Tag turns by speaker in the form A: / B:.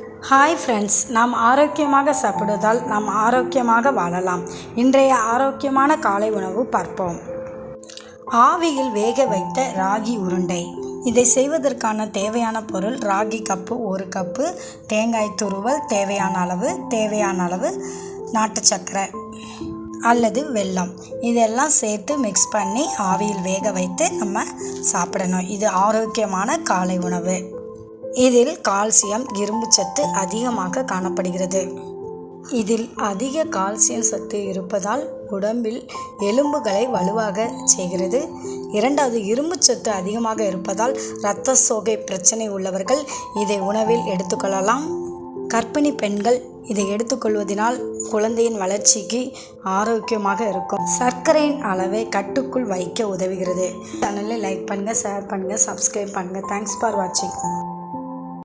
A: Hi friends நாம் ஆரோக்கியமாக சாப்பிடுவதால் நாம் ஆரோக்கியமாக வாழலாம். இன்றைய ஆரோக்கியமான காலை உணவு பார்ப்போம். ஆவியில் வேக வைத்த ராகி உருண்டை. இதை செய்வதற்கான தேவையான பொருள் ராகி கப்பு ஒரு கப்பு தேங்காய் துருவல் தேவையான அளவு தேவையான அளவு நாட்டு சக்கரை அல்லது வெல்லம். இதெல்லாம் சேர்த்து மிக்ஸ் பண்ணி ஆவியில் வேக வைத்து நம்ம சாப்பிடணும். இது ஆரோக்கியமான காலை உணவு. இதில் கால்சியம் இரும்புச்சத்து அதிகமாக காணப்படுகிறது. இதில் அதிக கால்சியம் சத்து இருப்பதால் உடம்பில் எலும்புகளை வலுவாக செய்கிறது. இரண்டாவது இரும்புச்சத்து அதிகமாக இருப்பதால் இரத்த சோகை பிரச்சனை உள்ளவர்கள் இதை உணவில் எடுத்துக்கொள்ளலாம் கர்ப்பிணி பெண்கள் இதை எடுத்துக்கொள்வதனால் குழந்தையின் வளர்ச்சிக்கு ஆரோக்கியமாக இருக்கும். சர்க்கரையின் அளவை கட்டுக்குள் வைக்க உதவுகிறது. சேனலை லைக் பண்ணுங்கள் ஷேர் பண்ணுங்கள் சப்ஸ்கிரைப் பண்ணுங்கள் தேங்க்ஸ் ஃபார் வாட்சிங்